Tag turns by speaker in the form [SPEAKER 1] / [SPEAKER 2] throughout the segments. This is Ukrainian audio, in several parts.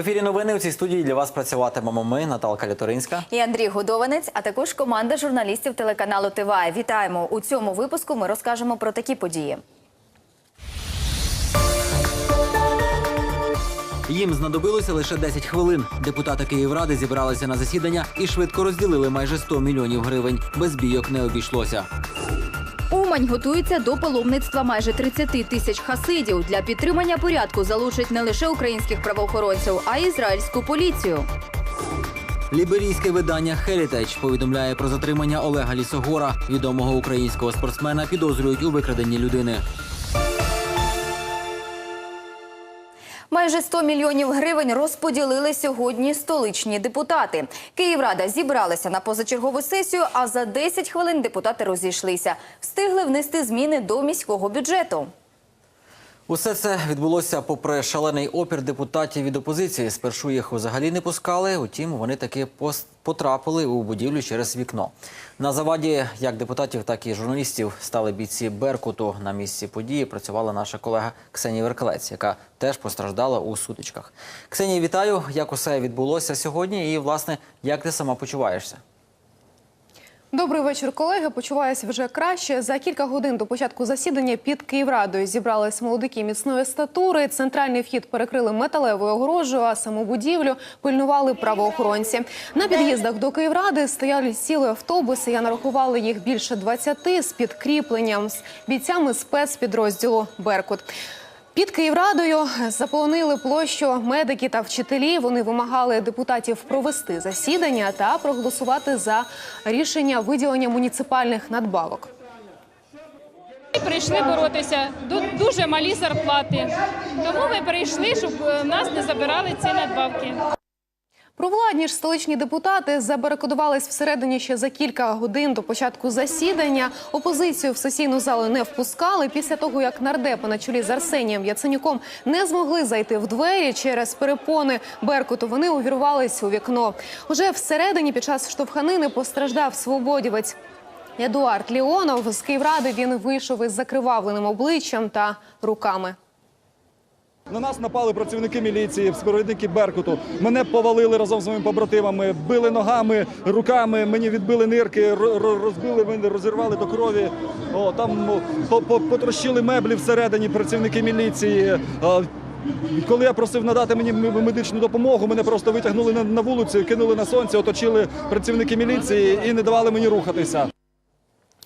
[SPEAKER 1] ефірі новини у цій студії для вас працюватимемо ми, Наталка Літоринська.
[SPEAKER 2] І Андрій Годованець, а також команда журналістів телеканалу ТВА. Вітаємо у цьому випуску. Ми розкажемо про такі події.
[SPEAKER 1] Їм знадобилося лише 10 хвилин. Депутати Київради зібралися на засідання і швидко розділили майже 100 мільйонів гривень. Без бійок не обійшлося.
[SPEAKER 3] Умань готується до паломництва майже 30 тисяч хасидів. Для підтримання порядку залучать не лише українських правоохоронців, а й ізраїльську поліцію.
[SPEAKER 1] Ліберійське видання Heritage повідомляє про затримання Олега Лісогора. Відомого українського спортсмена підозрюють у викраденні людини.
[SPEAKER 2] Майже 100 мільйонів гривень розподілили сьогодні столичні депутати. Київрада зібралася на позачергову сесію, а за 10 хвилин депутати розійшлися. Встигли внести зміни до міського бюджету.
[SPEAKER 1] Усе це відбулося попри шалений опір депутатів від опозиції. Спершу їх взагалі не пускали. Утім, вони таки потрапили у будівлю через вікно. На заваді як депутатів, так і журналістів стали бійці Беркуту. На місці події працювала наша колега Ксенія Веркалець, яка теж постраждала у сутичках. Ксенія, вітаю! Як усе відбулося сьогодні? І власне, як ти сама почуваєшся?
[SPEAKER 4] Добрий вечір, колеги. Почуваюся вже краще. За кілька годин до початку засідання під Київрадою зібрались молодики міцної статури. Центральний вхід перекрили металевою огорожею, а саму будівлю пильнували правоохоронці. На під'їздах до Київради стояли сіли автобуси. Я нарахувала їх більше 20 з підкріпленням з бійцями спецпідрозділу Беркут. Під Київрадою заполонили площу медики та вчителі. Вони вимагали депутатів провести засідання та проголосувати за рішення виділення муніципальних надбавок.
[SPEAKER 5] Прийшли боротися Ду- дуже малі зарплати. Тому ми прийшли, щоб е, нас не забирали ці надбавки.
[SPEAKER 4] Провладні ж столичні депутати забарикадувались всередині ще за кілька годин до початку засідання. Опозицію в сесійну залу не впускали. Після того, як нардепи на чолі з Арсенієм Яценюком не змогли зайти в двері через перепони Беркуту, вони увірвались у вікно. Уже всередині під час штовханини постраждав свободівець. Едуард Ліонов з Київради він вийшов із закривавленим обличчям та руками.
[SPEAKER 6] На нас напали працівники міліції, співробітники Беркуту. Мене повалили разом з моїми побратимами, били ногами, руками, мені відбили нирки, ро- ро- розбили мене, розірвали до крові. О, там потрощили меблі всередині працівники міліції. Коли я просив надати мені медичну допомогу, мене просто витягнули на, вулицю, кинули на сонце, оточили працівники міліції і не давали мені рухатися.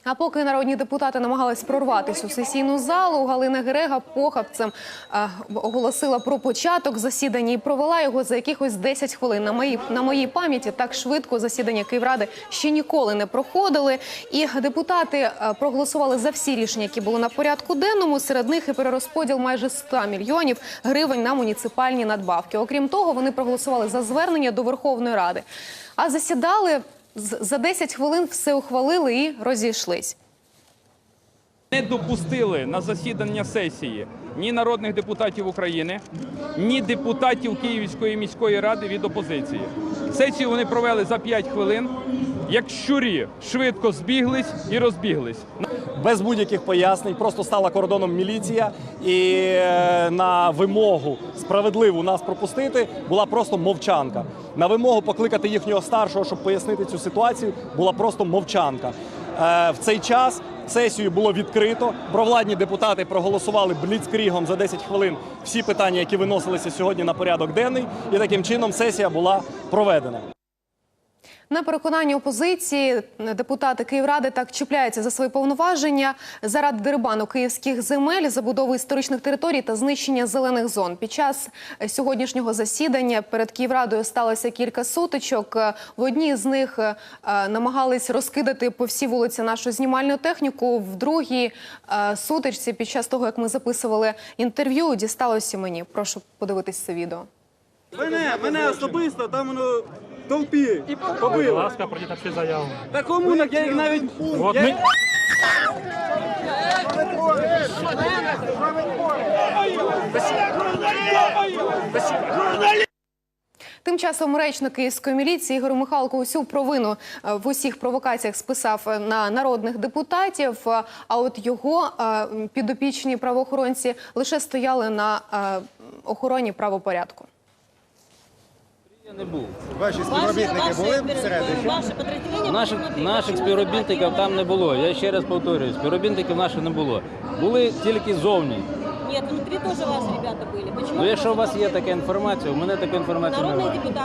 [SPEAKER 4] А поки народні депутати намагались прорватися у сесійну залу, Галина Герега похабцем е, оголосила про початок засідання і провела його за якихось 10 хвилин. На моїй на моїй пам'яті так швидко засідання Київради ще ніколи не проходили. І депутати е, проголосували за всі рішення, які були на порядку денному. Серед них і перерозподіл майже 100 мільйонів гривень на муніципальні надбавки. Окрім того, вони проголосували за звернення до Верховної Ради. А засідали за 10 хвилин все ухвалили і розійшлись.
[SPEAKER 7] Не допустили на засідання сесії ні народних депутатів України, ні депутатів Київської міської ради від опозиції. Сесію вони провели за 5 хвилин. Як щурі швидко збіглись і розбіглись.
[SPEAKER 8] без будь-яких пояснень, просто стала кордоном міліція, і е, на вимогу справедливу нас пропустити була просто мовчанка. На вимогу покликати їхнього старшого, щоб пояснити цю ситуацію, була просто мовчанка. Е, В цей час сесію було відкрито. Провладні депутати проголосували бліцкрігом за 10 хвилин всі питання, які виносилися сьогодні на порядок денний, і таким чином сесія була проведена.
[SPEAKER 4] На переконання опозиції депутати Київради так чіпляються за свої повноваження заради дерибану київських земель, забудови історичних територій та знищення зелених зон. Під час сьогоднішнього засідання перед Київрадою сталося кілька сутичок. В одній з них е, намагались розкидати по всій вулиці нашу знімальну техніку. В другій е, сутичці, під час того як ми записували інтерв'ю, дісталося мені. Прошу подивитись це відео.
[SPEAKER 9] Мене, мене особисто там воно толпі побили.
[SPEAKER 10] Будь ласка, пройдіть всі заяву.
[SPEAKER 9] Та кому так я їх навіть.
[SPEAKER 10] От ми...
[SPEAKER 4] Тим часом речник київської міліції Ігор Михайлко усю провину е, в усіх провокаціях списав е, на народних депутатів. е, А от його е, підопічні правоохоронці лише стояли на е, охороні правопорядку.
[SPEAKER 10] Не був.
[SPEAKER 11] Ваші співробітники були всередині?
[SPEAKER 12] Ваше підрозділення
[SPEAKER 10] Наших, наших співробітників там не було. Я ще раз повторюю, співробітників наших не було. Були тільки зовні.
[SPEAKER 12] Ні, внутрі теж ваші ребята були. Почему?
[SPEAKER 10] Ну, якщо у вас є така інформація, у мене такої інформації немає.
[SPEAKER 12] депутат.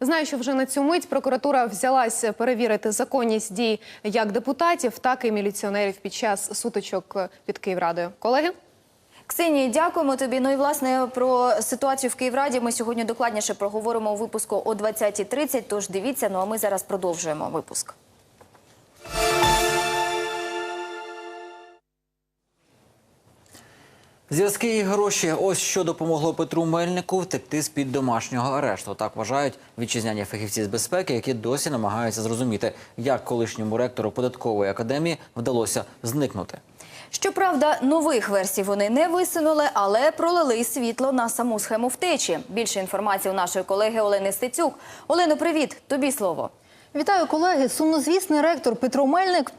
[SPEAKER 4] Знаю, що вже на цю мить прокуратура взялася перевірити законність дій як депутатів, так і міліціонерів під час сутичок під Київрадою. Колеги?
[SPEAKER 2] Ксенії, дякуємо тобі. Ну і власне про ситуацію в Київраді ми сьогодні докладніше проговоримо у випуску о 20.30, Тож дивіться. Ну а ми зараз продовжуємо випуск.
[SPEAKER 1] Зв'язки і гроші ось що допомогло Петру Мельнику втекти з під домашнього арешту. Так вважають вітчизняні фахівці з безпеки, які досі намагаються зрозуміти, як колишньому ректору податкової академії вдалося зникнути.
[SPEAKER 2] Щоправда, нових версій вони не висунули, але пролили світло на саму схему втечі. Більше інформації у нашої колеги Олени Стецюк. Олено, привіт! Тобі слово.
[SPEAKER 13] Вітаю, колеги. Сумнозвісний ректор Петро Мельник.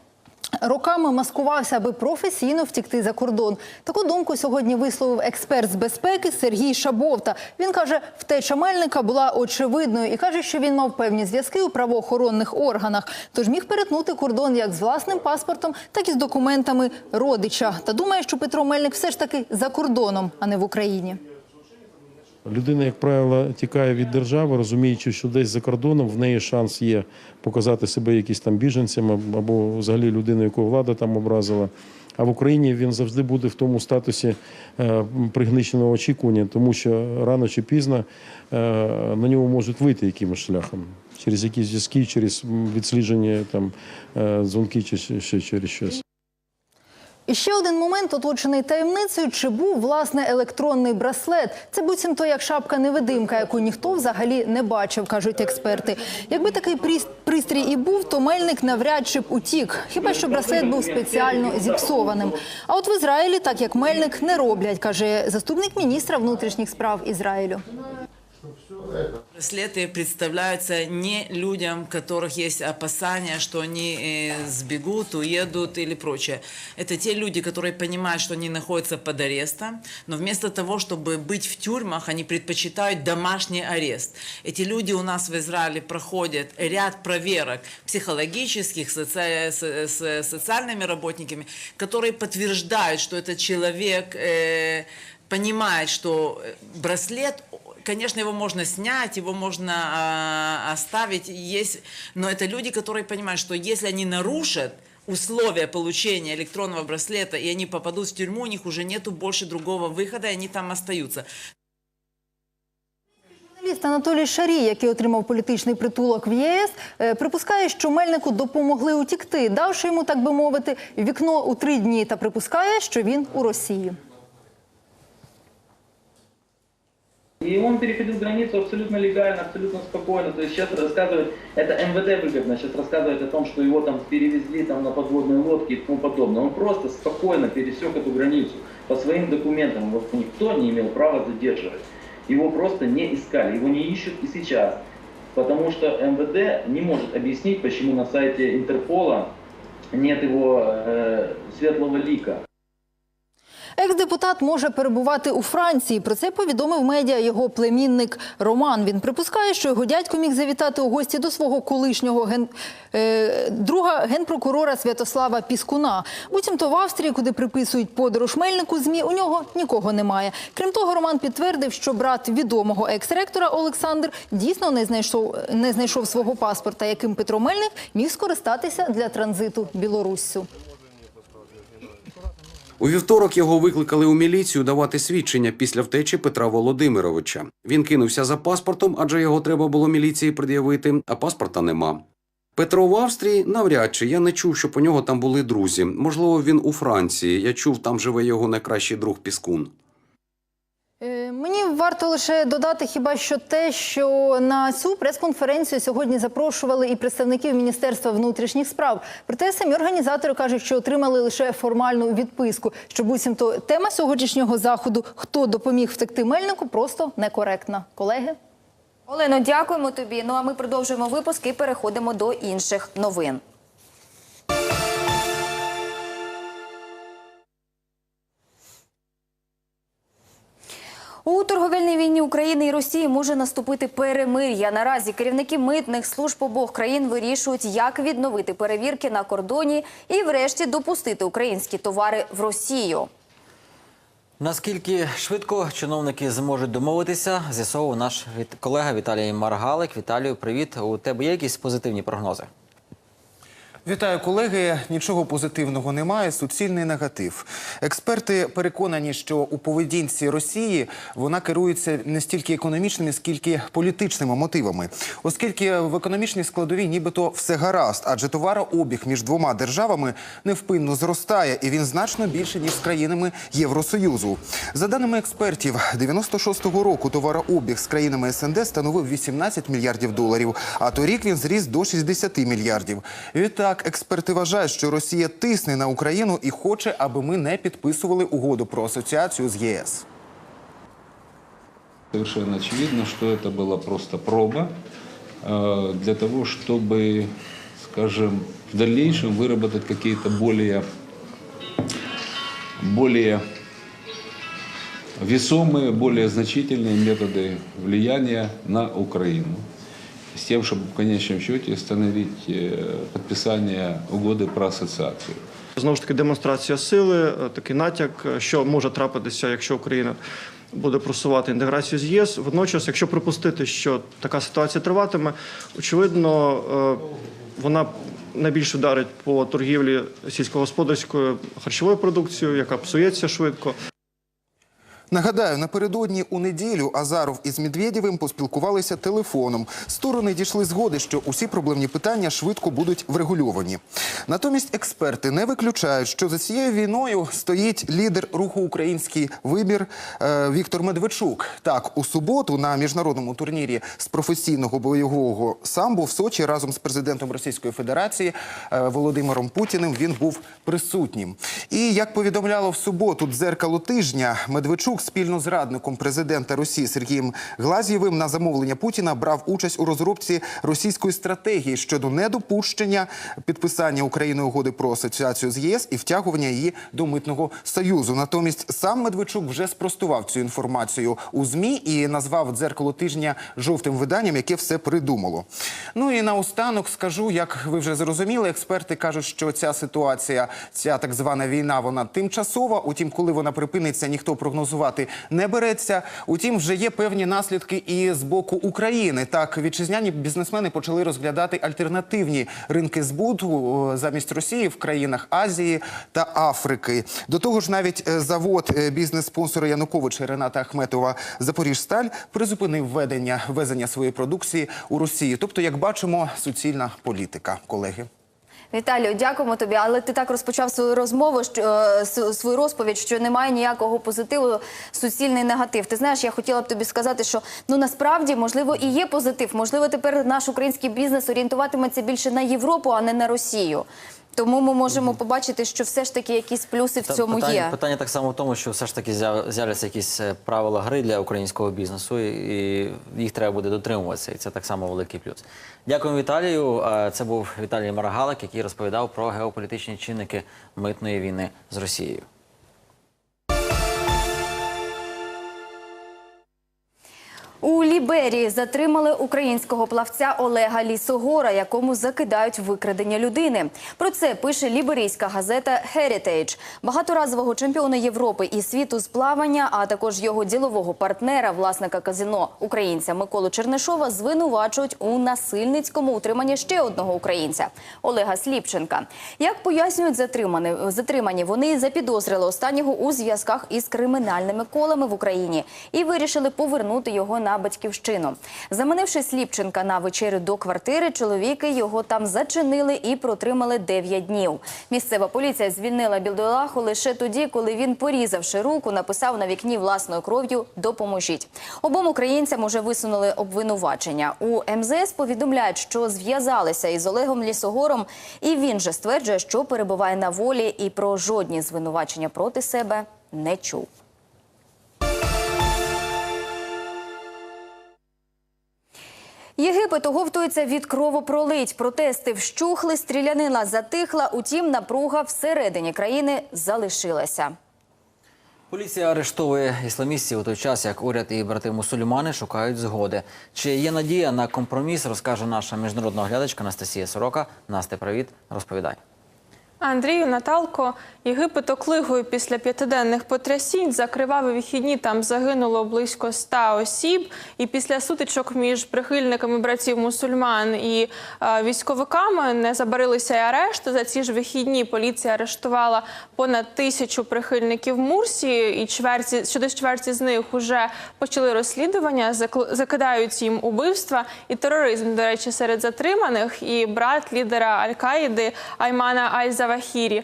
[SPEAKER 13] Роками маскувався, аби професійно втікти за кордон. Таку думку сьогодні висловив експерт з безпеки Сергій Шабовта. Він каже, втеча Мельника була очевидною і каже, що він мав певні зв'язки у правоохоронних органах. Тож міг перетнути кордон як з власним паспортом, так і з документами родича. Та думає, що Петро Мельник все ж таки за кордоном, а не в Україні.
[SPEAKER 14] Людина, як правило, тікає від держави, розуміючи, що десь за кордоном в неї шанс є показати себе якісь там біженцем або взагалі людиною, яку влада там образила. А в Україні він завжди буде в тому статусі е, пригниченого очікування, тому що рано чи пізно е, на нього можуть вийти якимось шляхом. Через якісь зв'язки, через відслідження там е, дзвонки чи ще через щось.
[SPEAKER 13] І ще один момент, оточений таємницею, чи був власне електронний браслет. Це буцімто як шапка-невидимка, яку ніхто взагалі не бачив, кажуть експерти. Якби такий пристрій і був, то мельник навряд чи б утік. Хіба що браслет був спеціально зіпсованим. А от в Ізраїлі, так як мельник, не роблять, каже заступник міністра внутрішніх справ Ізраїлю.
[SPEAKER 15] Браслеты представляются не людям, у которых есть опасения, что они э, сбегут, уедут или прочее. Это те люди, которые понимают, что они находятся под арестом, но вместо того, чтобы быть в тюрьмах, они предпочитают домашний арест. Эти люди у нас в Израиле проходят ряд проверок психологических, соци- с социальными работниками, которые подтверждают, что этот человек э, понимает, что э, браслет Конечно, его можно снять, его можно а, оставить, есть, но это люди, которые понимают, что если они нарушат условия получения электронного браслета и они попадут в тюрьму, у них уже нету больше другого выхода, и они там остаются.
[SPEAKER 13] Журналіст Анатолій Шарій, який отримав політичний притулок в ЄС, е, припускає, що Мельнику допомогли утікти, давши йому, так би мовити, вікно у три дні, та припускає, що він у Росії.
[SPEAKER 16] И он переходил границу абсолютно легально, абсолютно спокойно. То есть сейчас рассказывает, это МВД выгодно, сейчас рассказывает о том, что его там перевезли там на подводной лодке и тому подобное. Он просто спокойно пересек эту границу по своим документам. Его никто не имел права задерживать. Его просто не искали, его не ищут и сейчас. Потому что МВД не может объяснить, почему на сайте Интерпола нет его э, светлого лика.
[SPEAKER 13] Екс-депутат може перебувати у Франції. Про це повідомив медіа його племінник Роман. Він припускає, що його дядько міг завітати у гості до свого колишнього ген... е... друга генпрокурора Святослава Піскуна. Буцімто в Австрії, куди приписують подорож Мельнику ЗМІ, у нього нікого немає. Крім того, Роман підтвердив, що брат відомого екс-ректора Олександр дійсно не знайшов, не знайшов свого паспорта, яким Петро Мельник міг скористатися для транзиту Білоруссю.
[SPEAKER 17] У вівторок його викликали у міліцію давати свідчення після втечі Петра Володимировича. Він кинувся за паспортом, адже його треба було міліції пред'явити, а паспорта нема. Петро в Австрії навряд чи я не чув, щоб у нього там були друзі. Можливо, він у Франції. Я чув, там живе його найкращий друг Піскун.
[SPEAKER 13] Е, Мені варто лише додати хіба що те, що на цю прес-конференцію сьогодні запрошували і представників Міністерства внутрішніх справ. Проте самі організатори кажуть, що отримали лише формальну відписку. Що буцімто тема сьогоднішнього заходу, хто допоміг втекти мельнику, просто некоректна. Колеги.
[SPEAKER 2] Олено, дякуємо тобі. Ну а ми продовжуємо випуск і переходимо до інших новин. України і Росії може наступити перемир'я. Наразі керівники митних служб обох країн вирішують, як відновити перевірки на кордоні і, врешті, допустити українські товари в Росію.
[SPEAKER 1] Наскільки швидко чиновники зможуть домовитися, з'ясовував наш колега Віталій Маргалик. Віталію, привіт. У тебе є якісь позитивні прогнози?
[SPEAKER 11] Вітаю, колеги. Нічого позитивного немає. Суцільний негатив. Експерти переконані, що у поведінці Росії вона керується не стільки економічними, скільки політичними мотивами, оскільки в економічній складовій нібито все гаразд, адже товарообіг між двома державами невпинно зростає, і він значно більше ніж з країнами Євросоюзу. За даними експертів, 96-го року товарообіг з країнами СНД становив 18 мільярдів доларів, а торік він зріс до 60 мільярдів. Відтак, експерти вважають, що Росія тисне на Україну і хоче, аби ми не підписували угоду про асоціацію з ЄС.
[SPEAKER 18] Совершенно очевидно, что это была просто проба э, для того, чтобы, скажем, в дальнейшем выработать какие-то более, более весомые, более значительные методы влияния на Украину. С тем, чтобы в конечном счете остановить э, подписание угоды про ассоциацию.
[SPEAKER 9] Знову ж таки, демонстрація сили, е, такий натяк, е, що може трапитися, якщо Україна буде просувати інтеграцію з ЄС. Водночас, якщо припустити, що така ситуація триватиме, очевидно, е, вона найбільше вдарить по торгівлі сільськогосподарською харчовою продукцією, яка псується швидко.
[SPEAKER 11] Нагадаю, напередодні у неділю Азаров із Медведєвим поспілкувалися телефоном. Сторони дійшли згоди, що усі проблемні питання швидко будуть врегульовані. Натомість експерти не виключають, що за цією війною стоїть лідер руху Український вибір е, Віктор Медведчук. Так, у суботу на міжнародному турнірі з професійного бойового самбо в Сочі разом з президентом Російської Федерації е, Володимиром Путіним він був присутнім. І як повідомляло в суботу дзеркало тижня, Медведчук спільно з радником президента Росії Сергієм Глазєвим на замовлення Путіна брав участь у розробці російської стратегії щодо недопущення підписання Україною угоди про асоціацію з ЄС і втягування її до митного союзу. Натомість сам Медведчук вже спростував цю інформацію у змі і назвав дзеркало тижня жовтим виданням, яке все придумало. Ну і наостанок скажу, як ви вже зрозуміли, експерти кажуть, що ця ситуація, ця так звана війна, вона тимчасова. Утім, коли вона припиниться, ніхто прогнозувати не береться. Утім, вже є певні наслідки і з боку України. Так, вітчизняні бізнесмени почали розглядати альтернативні ринки збуту замість Росії в країнах Азії та Африки. До того ж, навіть е, завод е, бізнес-спонсора Януковича Рената Ахметова Запоріжсталь призупинив ведення везення своєї продукції у Росію. Тобто, як бачимо, суцільна політика, колеги.
[SPEAKER 2] Віталію, дякуємо тобі. Але ти так розпочав свою розмову, що е, свою розповідь, що немає ніякого позитиву, суцільний негатив. Ти знаєш, я хотіла б тобі сказати, що ну насправді можливо і є позитив. Можливо, тепер наш український бізнес орієнтуватиметься більше на Європу, а не на Росію. Тому ми можемо побачити, що все ж таки якісь плюси в
[SPEAKER 1] Та
[SPEAKER 2] цьому
[SPEAKER 1] питання,
[SPEAKER 2] є.
[SPEAKER 1] питання так само в тому, що все ж таки з'яв- з'являться якісь е, правила гри для українського бізнесу, і і їх треба буде дотримуватися. І це так само великий плюс. Дякую, Віталію. Е, Це був Віталій Марагалик, який розповідав про геополітичні чинники митної війни з Росією.
[SPEAKER 2] У Ліберії затримали українського плавця Олега Лісогора, якому закидають викрадення людини. Про це пише ліберійська газета Heritage. Багаторазового чемпіона Європи і світу з плавання, а також його ділового партнера, власника казино українця Миколу Чернишова, звинувачують у насильницькому утриманні ще одного українця Олега Сліпченка. Як пояснюють затримані, затримані, вони запідозрили останнього у зв'язках із кримінальними колами в Україні і вирішили повернути його на батьківщину. Заманивши Сліпченка на вечерю до квартири, чоловіки його там зачинили і протримали 9 днів. Місцева поліція звільнила бідолаху лише тоді, коли він, порізавши руку, написав на вікні власною кров'ю «Допоможіть». Обом українцям уже висунули обвинувачення. У МЗС повідомляють, що зв'язалися із Олегом Лісогором, і він же стверджує, що перебуває на волі і про жодні звинувачення проти себе не чув. Єгипет оговтується від кровопролить. Протести вщухли, стрілянина затихла. Утім, напруга всередині країни залишилася.
[SPEAKER 1] Поліція арештовує ісламістів у той час, як уряд і брати мусульмани шукають згоди. Чи є надія на компроміс, розкаже наша міжнародна оглядачка Анастасія Сорока. Насте, привіт, розповідай.
[SPEAKER 19] Андрію Наталко, Єгипет оклигою після п'ятиденних потрясінь. За криваві вихідні там загинуло близько ста осіб. І після сутичок між прихильниками братів мусульман і е, військовиками не забарилися й арешти. За ці ж вихідні поліція арештувала понад тисячу прихильників Мурсі, і чверті щодо чверті з них вже почали розслідування. закидають їм убивства і тероризм. До речі, серед затриманих і брат лідера Аль-Каїди Аймана Аль-Завахірі.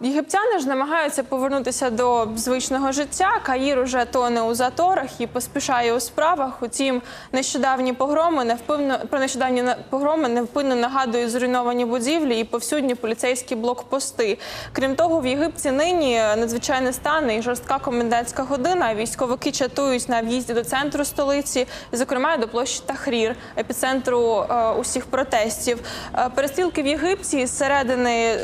[SPEAKER 19] Єгиптяни ж намагаються повернутися до звичного життя. Каїр уже тоне у заторах і поспішає у справах. Утім, нещодавні погроми невпинно про нещодавні погроми невпинно нагадують зруйновані будівлі і повсюдні поліцейські блокпости. Крім того, в Єгипті нині надзвичайний стан і жорстка комендантська година. Військовики чатують на в'їзді до центру столиці, зокрема до площі Тахрір, епіцентру е, усіх протестів. Е, перестрілки в Єгипті із середини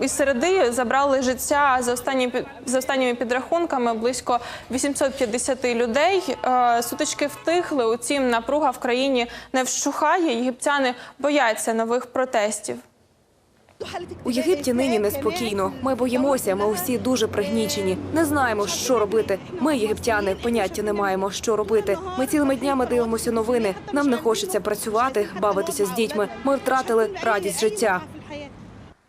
[SPEAKER 19] із середи забрали життя за останні за останніми підрахунками близько 850 людей. Е, сутички втихли. Утім, напруга в країні не вщухає. Єгиптяни бояться нових протестів.
[SPEAKER 20] У Єгипті нині неспокійно. Ми боїмося, ми усі дуже пригнічені. Не знаємо, що робити. Ми, єгиптяни, поняття не маємо, що робити. Ми цілими днями дивимося новини. Нам не хочеться працювати, бавитися з дітьми. Ми втратили радість життя.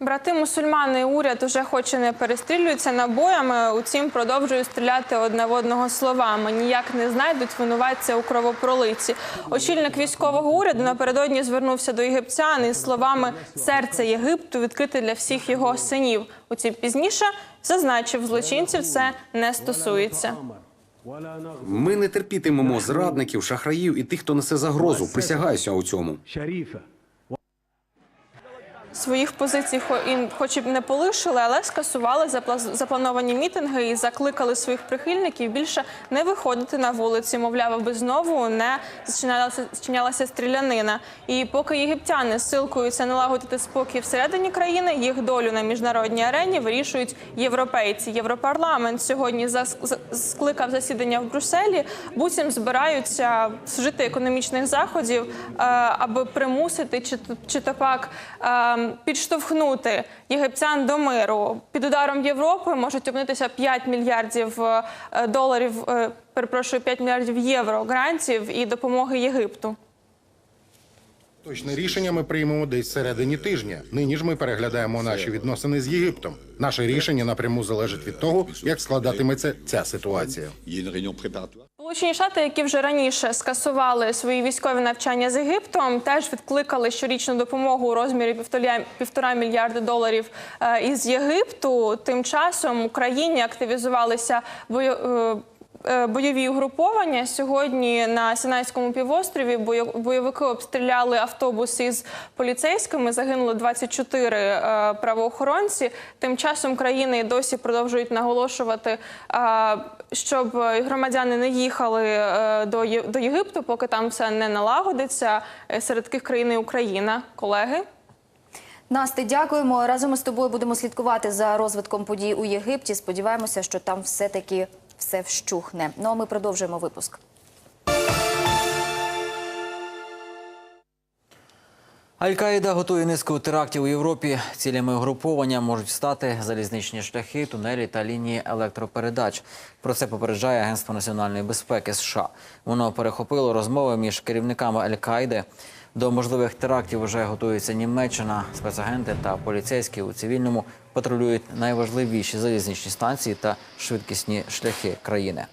[SPEAKER 19] Брати мусульмани і уряд уже хоч і не перестрілюються набоями, утім продовжують стріляти одне в одного словами. Ніяк не знайдуть винуватця у кровопролитті. Очільник військового уряду напередодні звернувся до єгиптян із словами Серце Єгипту відкрите для всіх його синів. Утім, пізніше зазначив, злочинців це не стосується.
[SPEAKER 17] Ми не терпітимемо зрадників, шахраїв і тих, хто несе загрозу. Присягаюся у цьому.
[SPEAKER 19] Своїх позицій хоч і не полишили, але скасували запла- заплановані мітинги і закликали своїх прихильників більше не виходити на вулиці. Мовляв, аби знову не зчинялася, стрілянина. І поки єгиптяни силкуються налагодити спокій всередині країни, їх долю на міжнародній арені вирішують європейці. Європарламент сьогодні скликав засідання в Брюсселі. Буцім збираються вжити економічних заходів, е, аби примусити чи, то- пак е, підштовхнути єгиптян до миру. Під ударом Європи можуть опинитися 5 мільярдів е, доларів, е, перепрошую, 5 мільярдів євро грантів і допомоги Єгипту.
[SPEAKER 21] Точне рішення ми приймемо десь всередині тижня. Нині ж ми переглядаємо наші відносини з Єгиптом. Наше рішення напряму залежить від того, як складатиметься ця ситуація.
[SPEAKER 19] Сполучені Штати, які вже раніше скасували свої військові навчання з Єгиптом, теж відкликали щорічну допомогу у розмірі півтора мільярда доларів е, із Єгипту. Тим часом в Україні активізувалися е, е, бойові угруповання. Сьогодні на Синайському півострові бойо- бойовики обстріляли автобус із поліцейськими. Загинули 24 е, правоохоронці. Тим часом країни досі продовжують наголошувати, е, щоб громадяни не їхали е, до Єгипту, поки там все не налагодиться. Е, Серед таких країн Україна, колеги.
[SPEAKER 2] Насти, дякуємо. Разом із тобою будемо слідкувати за розвитком подій у Єгипті. Сподіваємося, що там все-таки все вщухне. Ну а ми продовжуємо випуск.
[SPEAKER 1] Аль-Каїда готує низку терактів у Європі. Цілями угруповання можуть стати залізничні шляхи, тунелі та лінії електропередач. Про це попереджає Агентство національної безпеки США. Воно перехопило розмови між керівниками Аль-Каїди. До можливих терактів вже готується Німеччина. Спецагенти та поліцейські у цивільному патрулюють найважливіші залізничні станції та швидкісні шляхи країни.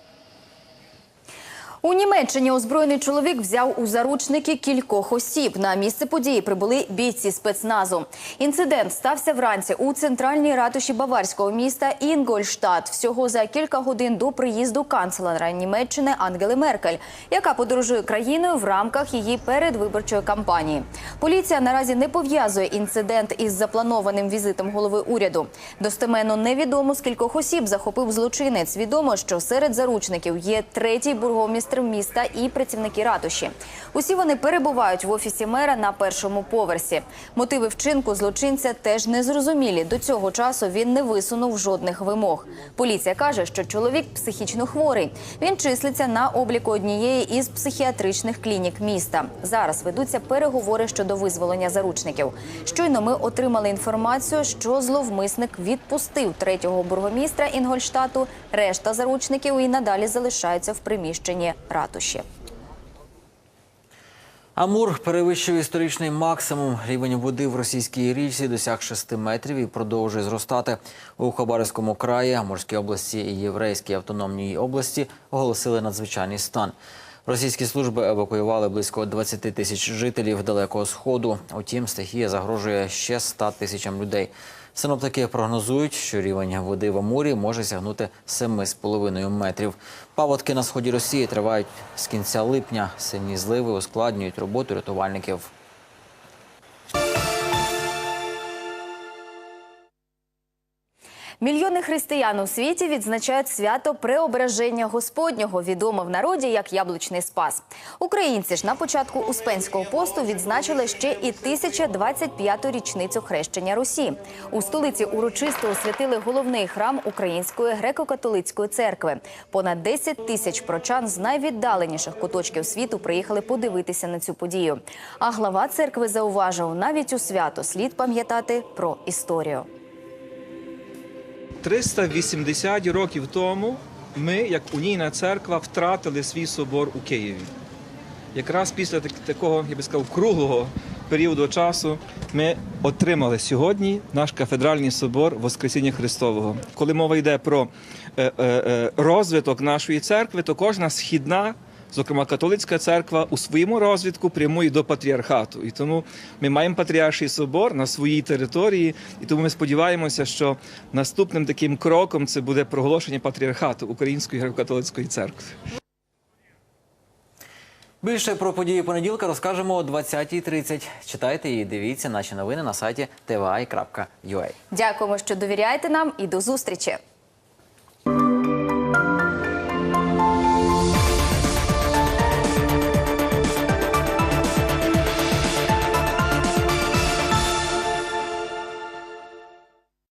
[SPEAKER 2] У Німеччині озброєний чоловік взяв у заручники кількох осіб. На місце події прибули бійці спецназу. Інцидент стався вранці у центральній ратуші баварського міста Інгольштадт. Всього за кілька годин до приїзду канцлера Німеччини Ангели Меркель, яка подорожує країною в рамках її передвиборчої кампанії. Поліція наразі не пов'язує інцидент із запланованим візитом голови уряду. Достеменно невідомо скількох осіб захопив злочинець. Відомо, що серед заручників є третій бургомістр міста і працівники ратуші. Усі вони перебувають в офісі мера на першому поверсі. Мотиви вчинку злочинця теж не зрозумілі. До цього часу він не висунув жодних вимог. Поліція каже, що чоловік психічно хворий. Він числиться на обліку однієї із психіатричних клінік міста. Зараз ведуться переговори щодо визволення заручників. Щойно ми отримали інформацію, що зловмисник відпустив третього бургомістра Інгольштату. Решта заручників і надалі залишаються в приміщенні ратуші.
[SPEAKER 1] Амур перевищив історичний максимум. Рівень води в російській річці досяг 6 метрів і продовжує зростати. У Хабаровському краї, Амурській області і Єврейській автономній області оголосили надзвичайний стан. Російські служби евакуювали близько 20 тисяч жителів Далекого Сходу. Утім, стихія загрожує ще 100 тисячам людей. Синоптики прогнозують, що рівень води в Амурі може сягнути 7,5 метрів. Паводки на сході Росії тривають з кінця липня. Сильні зливи ускладнюють роботу рятувальників.
[SPEAKER 2] Мільйони християн у світі відзначають свято Преображення Господнього, відоме в народі як Яблучний Спас. Українці ж на початку Успенського посту відзначили ще і 1025-ту річницю хрещення Русі. У столиці урочисто освятили головний храм Української греко-католицької церкви. Понад 10 тисяч прочан з найвіддаленіших куточків світу приїхали подивитися на цю подію. А глава церкви зауважив, навіть у свято слід пам'ятати про історію.
[SPEAKER 22] 380 років тому ми, як унійна церква, втратили свій собор у Києві. Якраз після так- такого, я би сказав, круглого періоду часу ми отримали сьогодні наш кафедральний собор Воскресіння Христового. Коли мова йде про е, е, е, розвиток нашої церкви, то кожна східна. Зокрема, католицька церква у своєму розвитку прямує до патріархату, і тому ми маємо патріарший собор на своїй території, і тому ми сподіваємося, що наступним таким кроком це буде проголошення патріархату Української греко-католицької церкви.
[SPEAKER 1] Більше про події понеділка розкажемо о 20.30. Читайте і дивіться наші новини на сайті tvi.ua.
[SPEAKER 2] Дякуємо, що довіряєте нам, і до зустрічі.